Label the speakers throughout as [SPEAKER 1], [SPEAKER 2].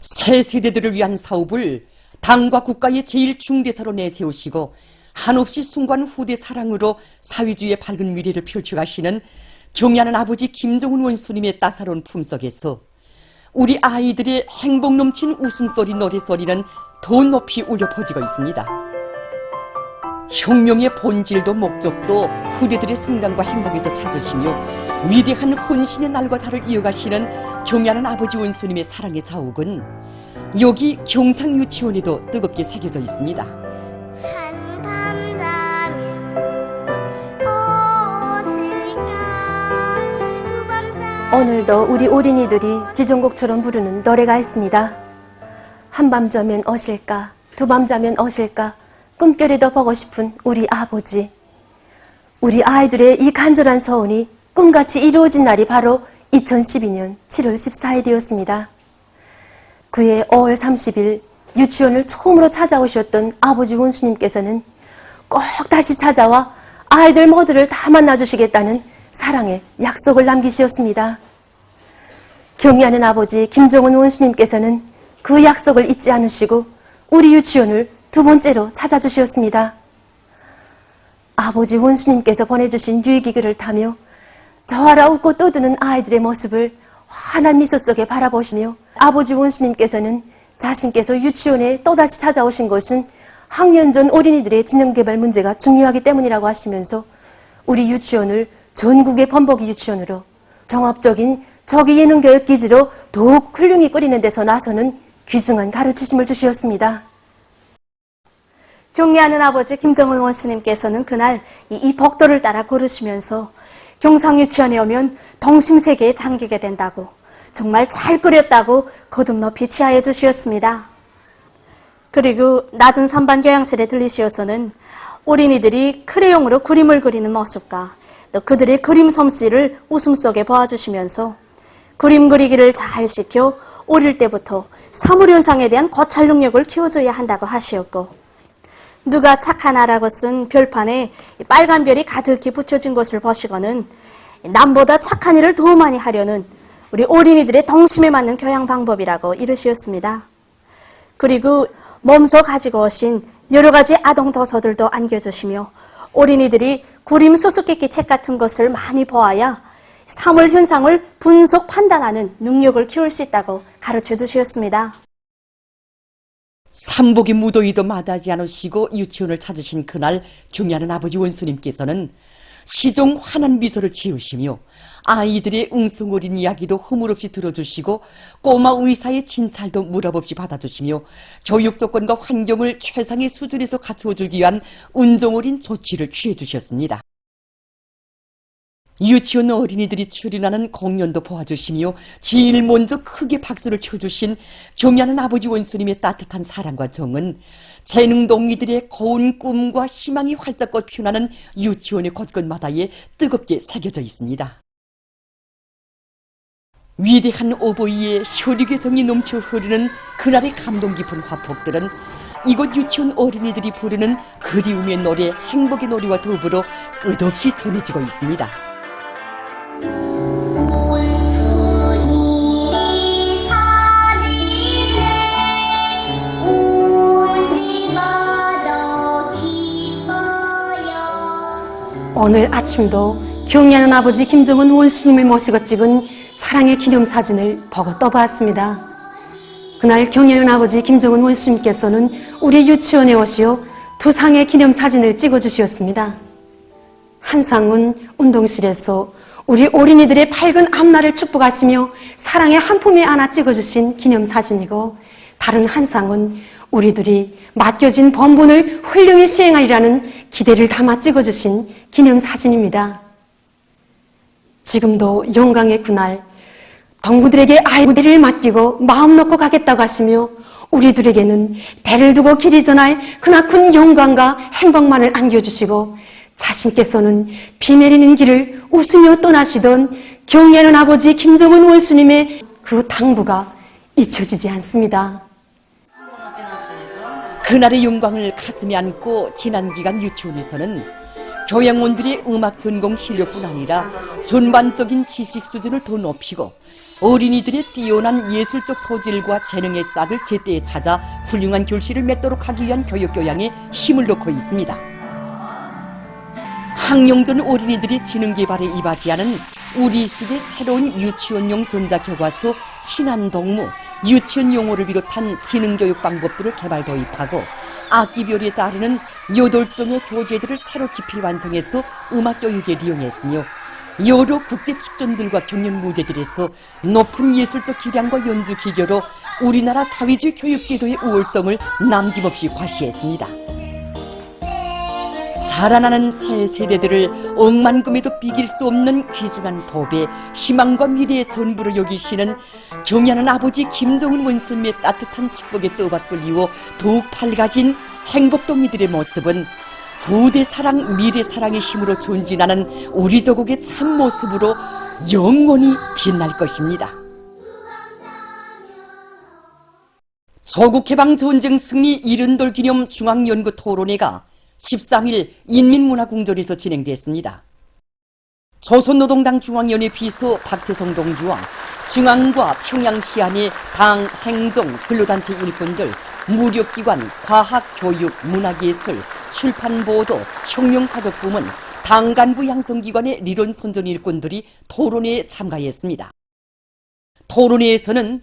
[SPEAKER 1] 새 세대들을 위한 사업을 당과 국가의 제일 중대사로 내세우시고 한없이 숭고한 후대 사랑으로 사회주의의 밝은 미래를 펼쳐가시는 경애하는 아버지 김정은 원수님의 따사로운 품속에서 우리 아이들의 행복 넘친 웃음소리 노래소리는 더 높이 울려 퍼지고 있습니다. 혁명의 본질도 목적도 후대들의 성장과 행복에서 찾으시며 위대한 헌신의 날과 달을 이어가시는 경애하는 아버지 원수님의 사랑의 자욱은 여기 경상유치원에도 뜨겁게 새겨져 있습니다.
[SPEAKER 2] 오늘도 우리 어린이들이 지정곡처럼 부르는 노래가 있습니다. 한밤 자면 어실까, 두밤 자면 어실까, 꿈결에도 보고 싶은 우리 아버지. 우리 아이들의 이 간절한 소원이 꿈같이 이루어진 날이 바로 2012년 7월 14일이었습니다. 그해 5월 30일 유치원을 처음으로 찾아오셨던 아버지 원수님께서는 꼭 다시 찾아와 아이들 모두를 다 만나주시겠다는 사랑의 약속을 남기시었습니다. 경의하는 아버지 김정은 원수님께서는 그 약속을 잊지 않으시고 우리 유치원을 두 번째로 찾아주셨습니다. 아버지 원수님께서 보내주신 유익기글을 타며 저하라 웃고 떠드는 아이들의 모습을 환한 미소 속에 바라보시며 아버지 원수님께서는 자신께서 유치원에 또다시 찾아오신 것은 학년 전 어린이들의 지능개발 문제가 중요하기 때문이라고 하시면서 우리 유치원을 전국의 범벅이 유치원으로 종합적인 저기 예능 교육 기지로 더욱 훌륭히 꾸리는 데서 나서는 귀중한 가르치심을 주시었습니다.
[SPEAKER 3] 경례하는 아버지 김정은 원수님께서는 그날 이, 이 복도를 따라 걸으시면서 경상유치원에 오면 동심세계에 잠기게 된다고 정말 잘 끓였다고 거듭 높이 치하해 주시었습니다. 그리고 낮은 선반 교양실에 들리시어서는 어린이들이 크레용으로 그림을 그리는 모습과 또 그들의 그림 솜씨를 웃음 속에 보아주시면서 그림 그리기를 잘 시켜 어릴 때부터 사물현상에 대한 고찰 능력을 키워줘야 한다고 하시었고 누가 착하나라고 쓴 별판에 빨간 별이 가득히 붙여진 것을 보시고는 남보다 착한 일을 더 많이 하려는 우리 어린이들의 동심에 맞는 교양 방법이라고 이르시었습니다. 그리고 몸소 가지고 오신 여러 가지 아동 도서들도 안겨주시며 어린이들이 구림 수수께끼 책 같은 것을 많이 보아야 사물 현상을 분석 판단하는 능력을 키울 수 있다고 가르쳐 주셨습니다.
[SPEAKER 1] 삼복의 무더위도 마다하지 않으시고 유치원을 찾으신 그날 경애하는 아버지 원수님께서는 시종 환한 미소를 지으시며 아이들의 웅성어린 이야기도 허물없이 들어주시고 꼬마 의사의 진찰도 무릎 없이 받아주시며 교육 조건과 환경을 최상의 수준에서 갖추어주기 위한 운정어린 조치를 취해주셨습니다. 유치원 어린이들이 출연하는 공연도 보아주시며 제일 먼저 크게 박수를 쳐주신 경애하는 아버지 원수님의 따뜻한 사랑과 정은 재능동이들의 고운 꿈과 희망이 활짝 꽃피어나는 유치원의 곳곳마다에 뜨겁게 새겨져 있습니다. 위대한 오보이의 혈육의 정이 넘쳐 흐르는 그날의 감동 깊은 화폭들은 이곳 유치원 어린이들이 부르는 그리움의 노래, 행복의 노래와 더불어 끝없이 전해지고 있습니다.
[SPEAKER 2] 오늘 아침도 경의하는 아버지 김정은 원수님을 모시고 찍은 사랑의 기념사진을 보고 떠보았습니다. 그날 경의하는 아버지 김정은 원수님께서는 우리 유치원에 오시어 두 상의 기념사진을 찍어주셨습니다. 한 상은 운동실에서 우리 어린이들의 밝은 앞날을 축복하시며 사랑의 한 품에 안아 찍어주신 기념사진이고 다른 한 상은 우리들이 맡겨진 본분을 훌륭히 수행하리라는 기대를 담아 찍어주신 기념사진입니다. 지금도 영광의 그날 동무들에게 아이 무대를 맡기고 마음 놓고 가겠다고 하시며 우리들에게는 배를 두고 길 이 전할 크나큰 영광과 행복만을 안겨주시고 자신께서는 비 내리는 길을 웃으며 떠나시던 경례하는 아버지 김정은 원수님의 그 당부가 잊혀지지 않습니다.
[SPEAKER 1] 그날의 영광을 가슴에 안고 지난 기간 유치원에서는 교양원들의 음악 전공 실력뿐 아니라 전반적인 지식 수준을 더 높이고 어린이들의 뛰어난 예술적 소질과 재능의 싹을 제때에 찾아 훌륭한 결실을 맺도록 하기 위한 교육 교양에 힘을 놓고 있습니다. 학령전 어린이들의 지능 개발에 이바지하는 우리식의 새로운 유치원용 전자교과서 친환동무, 유치원 용어를 비롯한 지능교육 방법들을 개발 도입하고 악기별에 따르는 여덟 종의 교재들을 새로 집필 완성해서 음악교육에 이용했으며 여러 국제 축전들과 경연 무대들에서 높은 예술적 기량과 연주 기교로 우리나라 사회주의 교육제도의 우월성을 남김없이 과시했습니다. 자라나는 새 세대들을 억만금에도 비길 수 없는 귀중한 법에 희망과 미래의 전부로 여기시는 경애하는 아버지 김정은 원수님의 따뜻한 축복에 떠받들리워 더욱 밝아진 행복동이들의 모습은 후대 사랑, 미래 사랑의 힘으로 존진하는 우리 조국의 참 모습으로 영원히 빛날 것입니다. 조국해방 전쟁 승리 이른돌 기념 중앙연구 토론회가 13일 인민문화궁전에서 진행됐습니다. 조선노동당 중앙위원회 비서 박태성 동지와 중앙과 평양시 안의 당, 행정, 근로단체 일꾼들, 무력기관, 과학, 교육, 문화예술, 출판보도, 혁명사적부문, 당 간부 양성기관의 리론 선전 일꾼들이 토론회에 참가했습니다. 토론회에서는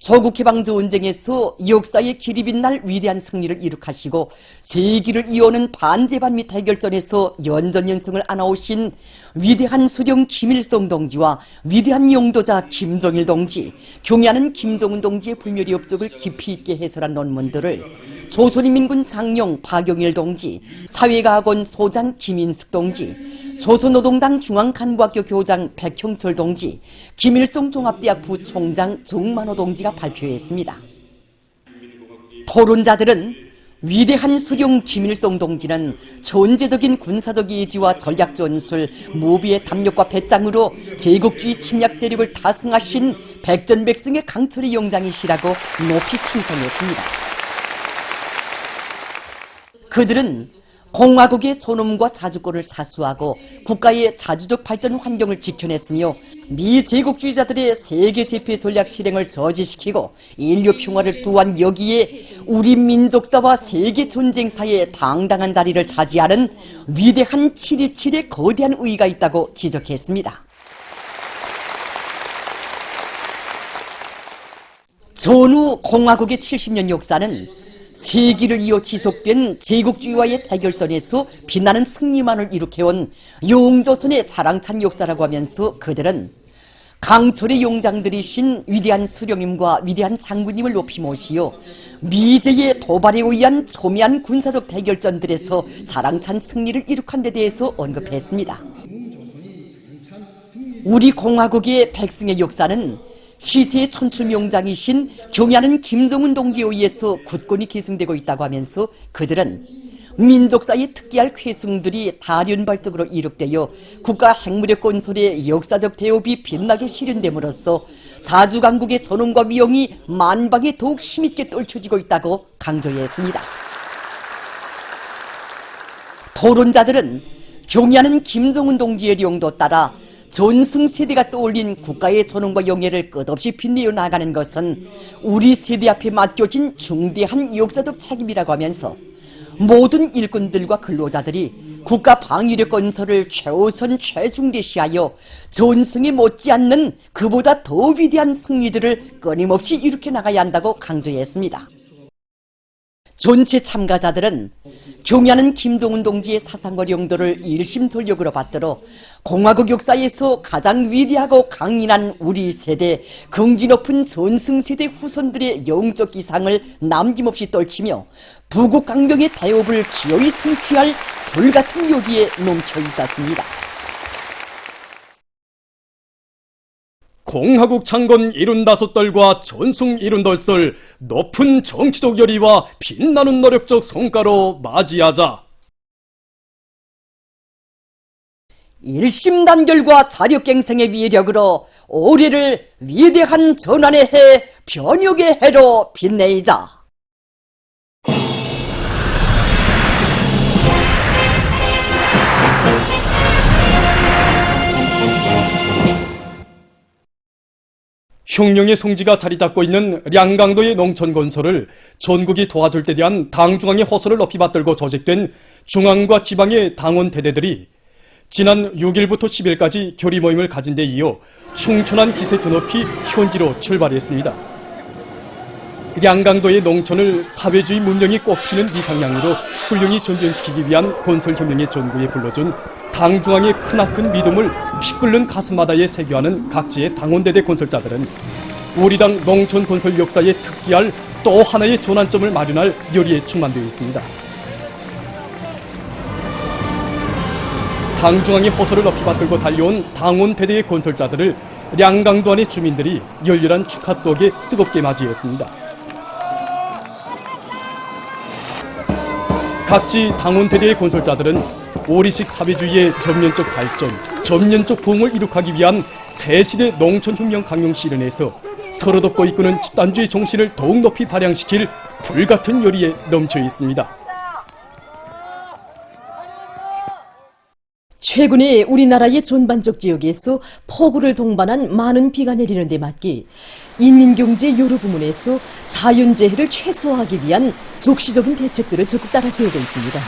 [SPEAKER 1] 조국해방 전쟁에서 역사의 길이 빛날 위대한 승리를 이룩하시고 세기를 이어오는 반제반 및 해결전에서 연전연승을 안아오신 위대한 수령 김일성 동지와 위대한 용도자 김정일 동지, 경애하는 김정은 동지의 불멸의 업적을 깊이 있게 해설한 논문들을 조선인민군 장령 박영일 동지, 사회과학원 소장 김인숙 동지, 조선노동당 중앙간부학교 교장 백형철 동지, 김일성 종합대학 부총장 정만호 동지가 발표했습니다. 토론자들은 위대한 수령 김일성 동지는 전제적인 군사적 의지와 전략 전술, 무비의 담력과 배짱으로 제국주의 침략 세력을 다승하신 백전백승의 강철의 영장이시라고 높이 칭송했습니다. 그들은 공화국의 존엄과 자주권을 사수하고 국가의 자주적 발전 환경을 지켜냈으며 미 제국주의자들의 세계 제패 전략 실행을 저지시키고 인류 평화를 수호한 여기에 우리 민족사와 세계 전쟁사의 당당한 자리를 차지하는 위대한 727의 거대한 의의가 있다고 지적했습니다. 전후 공화국의 70년 역사는 세기를 이어 지속된 제국주의와의 대결전에서 빛나는 승리만을 이룩해온 용조선의 자랑찬 역사라고 하면서 그들은 강철의 용장들이신 위대한 수령님과 위대한 장군님을 높이 모시어 미제의 도발에 의한 첨예한 군사적 대결전들에서 자랑찬 승리를 이룩한 데 대해서 언급했습니다. 우리 공화국의 백승의 역사는 시세의 천출명장이신 경애하는 김정은 동지에 의해서 굳건히 계승되고 있다고 하면서 그들은 민족사의 특기할 쾌승들이 다륜발적으로 이룩되어 국가 핵무력 건설의 역사적 대업이 빛나게 실현됨으로써 자주강국의 전원과 위용이 만방에 더욱 힘있게 떨쳐지고 있다고 강조했습니다. 토론자들은 경애하는 김정은 동지의 령도 따라 전승 세대가 떠올린 국가의 전원과 영예를 끝없이 빛내어 나가는 것은 우리 세대 앞에 맡겨진 중대한 역사적 책임이라고 하면서 모든 일꾼들과 근로자들이 국가 방위력 건설을 최우선 최중대시하여 전승이 못지않는 그보다 더 위대한 승리들을 끊임없이 일으켜 나가야 한다고 강조했습니다. 전체 참가자들은 경애하는 김정은 동지의 사상과 용도를 일심전력으로 받들어 공화국 역사에서 가장 위대하고 강인한 우리 세대, 긍지 높은 전승세대 후손들의 영적 기상을 남김없이 떨치며 부국 강병의 대업을 기어이 성취할 불같은 요기에 넘쳐 있었습니다.
[SPEAKER 4] 공화국 창건 일흔다섯달과 전승 일흔덜설 높은 정치적 열의와 빛나는 노력적 성과로 맞이하자.
[SPEAKER 1] 일심단결과 자력갱생의 위력으로 올해를 위대한 전환의 해, 변혁의 해로 빛내자.
[SPEAKER 4] 흉룡의 송지가 자리 잡고 있는 량강도의 농촌 건설을 전국이 도와줄 때 대한 당중앙의 호소를 높이 받들고 조직된 중앙과 지방의 당원 대대들이 지난 6일부터 10일까지 교리 모임을 가진 데 이어 충천한 기세 드높이 현지로 출발했습니다. 량강도의 농촌을 사회주의 문명이 꽃피는 이상향으로 훌륭히 전변시키기 위한 건설혁명의 전구에 불러준 당중앙의 크나큰 믿음을 피 끓는 가슴마다에 새겨하는 각지의 당원대대 건설자들은 우리 당 농촌 건설 역사에 특기할 또 하나의 전환점을 마련할 열의에 충만되어 있습니다. 당중앙의 호소를 높이 받들고 달려온 당원 대대의 건설자들을 량강도 안의 주민들이 열렬한 축하 속에 뜨겁게 맞이했습니다. 각지 당원 대대의 건설자들은 오리식 사회주의의 전면적 발전, 전면적 부흥을 이룩하기 위한 새시대 농촌혁명 강령 실현에서 서로 돕고 이끄는 집단주의 정신을 더욱 높이 발양시킬 불같은 열의에 넘쳐 있습니다.
[SPEAKER 5] 최근에 우리나라의 전반적 지역에서 폭우를 동반한 많은 비가 내리는 데 맞게 인민경제 여러 부문에서 자연재해를 최소화하기 위한 적시적인 대책들을 적극 따라 세우고 있습니다.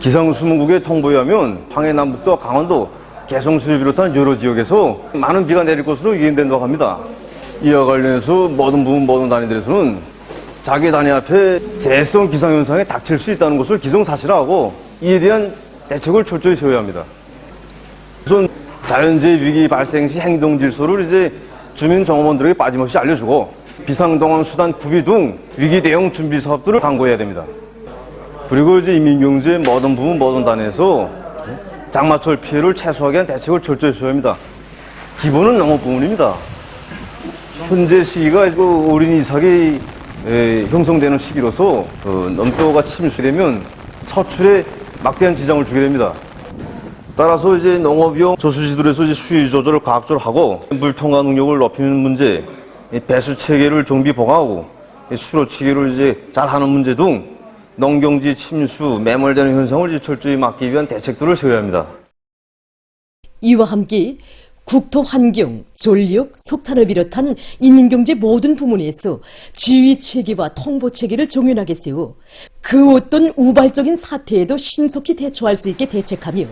[SPEAKER 6] 기상수문국의 통보에 하면 황해남북도 강원도 개성시를 비롯한 여러 지역에서 많은 비가 내릴 것으로 예견된다고 합니다. 이와 관련해서 모든 부분 모든 단위들에서는 자기 단위 앞에 재해성 기상현상에 닥칠 수 있다는 것을 기정사실화하고 이에 대한 대책을 철저히 세워야 합니다. 우선 자연재해 위기 발생 시 행동 질서를 이제 주민 정보원들에게 빠짐없이 알려주고 비상동원 수단 구비 등 위기 대응 준비 사업들을 강구해야 됩니다. 그리고 이제 인민경제 모든 부분 모든 단에서 장마철 피해를 최소화하기 위한 대책을 철저히 세워야 합니다. 기본은 농업 부문입니다. 현재 시기가 그 어린 이삭이 에, 형성되는 시기로서 어, 넘도가 침수되면 서출에 막대한 지장을 주게 됩니다. 따라서 이제 농업용 저수지들에서 이제 수위 조절을 과학적으로 하고 물 통과 능력을 높이는 문제, 이 배수 체계를 정비 보강하고 이 수로 치기를 이제 잘하는 문제 등 농경지 침수, 매몰되는 현상을 철저히 막기 위한 대책들을 세워야 합니다.
[SPEAKER 5] 이와 함께 국토 환경, 전력, 석탄을 비롯한 인민경제 모든 부문에서 지휘 체계와 통보 체계를 정연하게 세워 그 어떤 우발적인 사태에도 신속히 대처할 수 있게 대책하며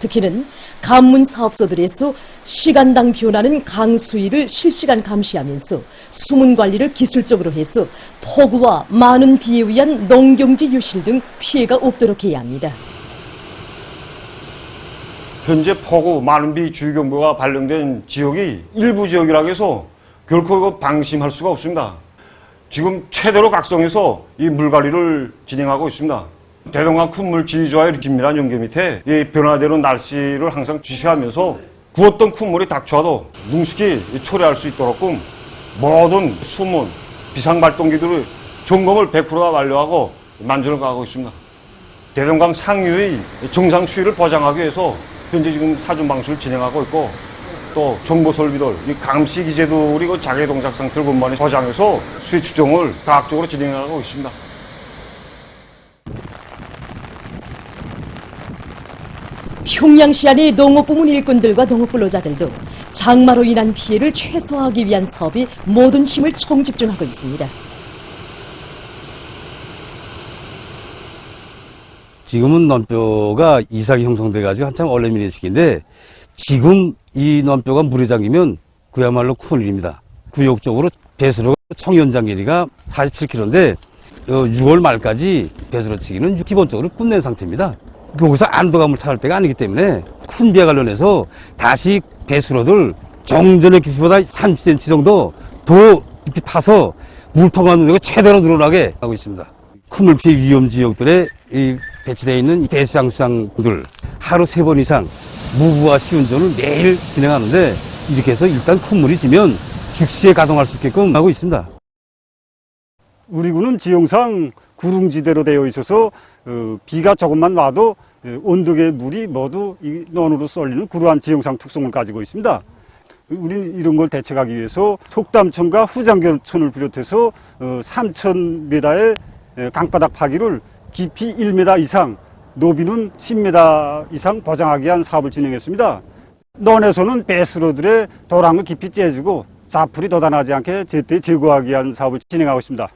[SPEAKER 5] 특히는 간문 사업소들에서 시간당 변하는 강수위를 실시간 감시하면서 수문 관리를 기술적으로 해서 폭우와 많은 비에 의한 농경지 유실 등 피해가 없도록 해야 합니다.
[SPEAKER 7] 현재 폭우 많은 비 주의경보가 발령된 지역이 일부 지역이라 해서 결코 방심할 수가 없습니다. 지금 최대로 각성해서 이 물관리를 진행하고 있습니다. 대동강 쿤물 지휘조와의 긴밀한 연계 밑에 이 변화되는 날씨를 항상 주시하면서 구웠던 쿤물이 닥쳐도 능숙히 초래할 수 있도록끔 모든 수문, 비상발동기들의 점검을 100%가 완료하고 만전을 가고 있습니다. 대동강 상류의 정상 추이를 보장하기 위해서 현재 지금 사전 방식을 진행하고 있고 또 정보 설비들, 이 감시 기재들이 그 자개 동작 상태를 근반히 보장해서 수위 추정을 과학적으로 진행하고 있습니다.
[SPEAKER 5] 평양시 안의 농업 부문 일꾼들과 농업 근로자들도 장마로 인한 피해를 최소화하기 위한 사업에 모든 힘을 총집중하고 있습니다.
[SPEAKER 8] 지금은 논뼈가 이삭이 형성돼가지고 한참 얼레미네 시기인데 지금 이 논뼈가 물에 잠기면 그야말로 큰일입니다. 구역적으로 배수로 청연장 길이가 47km인데 6월 말까지 배수로 치기는 기본적으로 끝낸 상태입니다. 거기서 안도감을 찾을 때가 아니기 때문에 큰 비와 관련해서 다시 배수로들 정전의 깊이보다 30cm 정도 더 깊이 파서 물 통과 능력이 최대로 늘어나게 하고 있습니다. 큰 물 피해 위험 지역들에 이 배치되어 있는 배수장수장들 하루 세 번 이상 무부와 시운전을 매일 진행하는데 이렇게 해서 일단 큰 물이 지면 즉시에 가동할 수 있게끔 하고 있습니다.
[SPEAKER 9] 우리 군은 지형상 구릉지대로 되어 있어서 어, 비가 조금만 와도 어, 온도계 물이 모두 이 논으로 쏠리는 그러한 지형상 특성을 가지고 있습니다. 우리는 이런 걸 대책하기 위해서 속담천과 후장교천을 비롯해서 3,000m의 강바닥 파기를 깊이 1m 이상, 높이는 10m 이상 보장하기 위한 사업을 진행했습니다. 논에서는 베스로들의 도랑을 깊이 째주고 자풀이 돋아나지 않게 제때 제거하기 위한 사업을 진행하고 있습니다.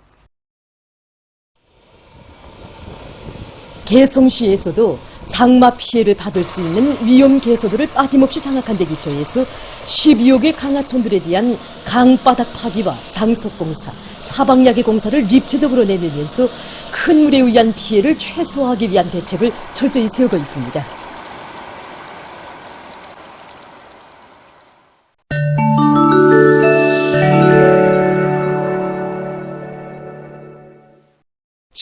[SPEAKER 5] 개성시에서도 장마 피해를 받을 수 있는 위험 개소들을 빠짐없이 장악한 데 기초해서 12여 개 강하촌들에 대한 강바닥 파기와 장속공사, 사방야기 공사를 입체적으로 내밀면서 큰 물에 의한 피해를 최소화하기 위한 대책을 철저히 세우고 있습니다.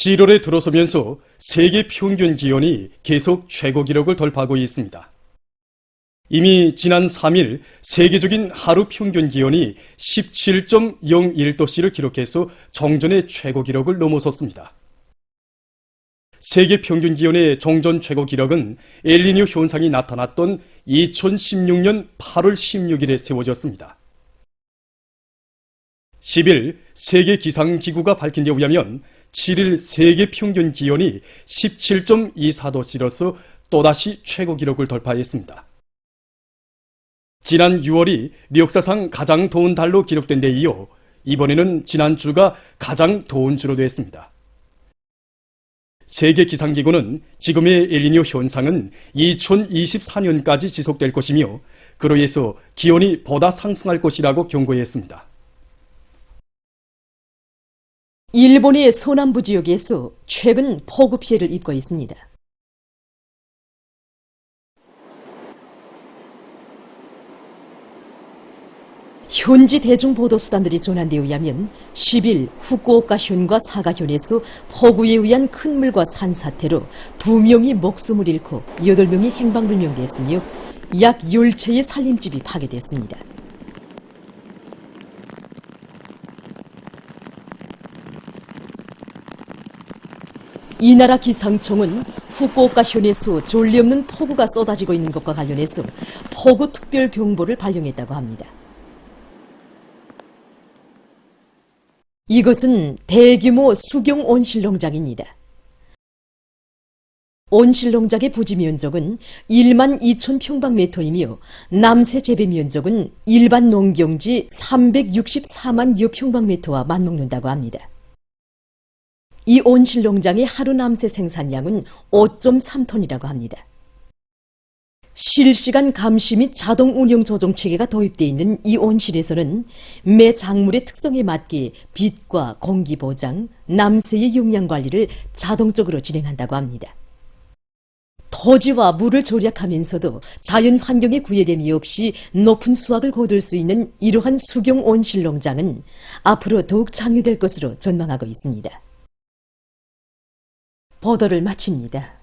[SPEAKER 4] 7월에 들어서면서 세계 평균 기온이 계속 최고 기록을 돌파하고 있습니다. 이미 지난 3일 세계적인 하루 평균 기온이 17.01도씨를 기록해서 정전의 최고 기록을 넘어섰습니다. 세계 평균 기온의 정전 최고 기록은 엘리니오 현상이 나타났던 2016년 8월 16일에 세워졌습니다. 10일 세계 기상기구가 밝힌 데 의하면 7일 세계 평균 기온이 17.24도씨로서 또다시 최고 기록을 돌파했습니다. 지난 6월이 역사상 가장 더운 달로 기록된 데 이어 이번에는 지난주가 가장 더운 주로 됐습니다. 세계 기상기구는 지금의 엘리니오 현상은 2024년까지 지속될 것이며 그로 인해서 기온이 보다 상승할 것이라고 경고했습니다.
[SPEAKER 5] 일본의 서남부 지역에서 최근 폭우 피해를 입고 있습니다. 현지 대중보도수단들이 전한 데 의하면 10일 후쿠오카 현과 사가 현에서 폭우에 의한 큰 물과 산사태로 2명이 목숨을 잃고 8명이 행방불명됐으며 약 10채의 살림집이 파괴됐습니다. 이 나라 기상청은 후쿠오카 현에서 전례 없는 폭우가 쏟아지고 있는 것과 관련해서 폭우 특별 경보를 발령했다고 합니다. 이것은 대규모 수경 온실 농장입니다. 온실 농장의 부지 면적은 1만 2천 평방미터이며 남세 재배 면적은 일반 농경지 364만 여 평방미터와 맞먹는다고 합니다. 이 온실 농장의 하루 남새 생산량은 5.3톤이라고 합니다. 실시간 감시 및 자동 운영 조정 체계가 도입되어 있는 이 온실에서는 매 작물의 특성에 맞게 빛과 공기 보장, 남새의 용량 관리를 자동적으로 진행한다고 합니다. 토지와 물을 절약하면서도 자연 환경에 구애됨이 없이 높은 수확을 거둘 수 있는 이러한 수경 온실 농장은 앞으로 더욱 장려될 것으로 전망하고 있습니다. 보도를 마칩니다.